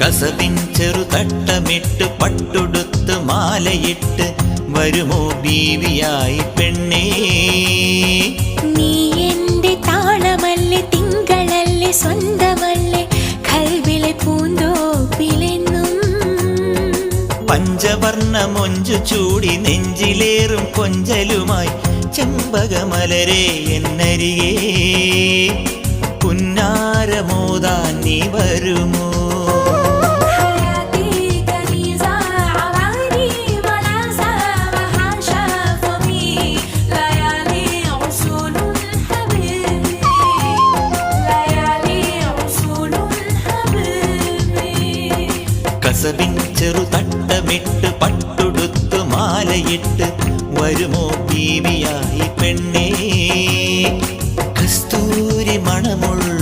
കസവിൻ ചെറുതട്ടമിട്ട് പട്ടുടുത്ത് മാലയിട്ട് വരുമോ ബീവിയായി പെണ്ണേ? നീ എന്റെ താളമല്ലേ തിങ്കളല്ലേ സ്വന്തമല്ലേ കൽവിലെ പൂന്തോപ്പിലെന്നും. പഞ്ചവർണ മൊഞ്ചു ചൂടി നെഞ്ചിലേറും കൊഞ്ചലുമായി ചെമ്പകമലരെ എന്നരിയേ പുന്നാരമോതാൻ നീ വരുമോ? കസബിൻ ചെറു തട്ടമിട്ട് പട്ടുടുത്ത് മാലയിട്ട് വരുമോ ബീവിയായി പെണ്ണേ? കസ്തൂരി മണമുള്ള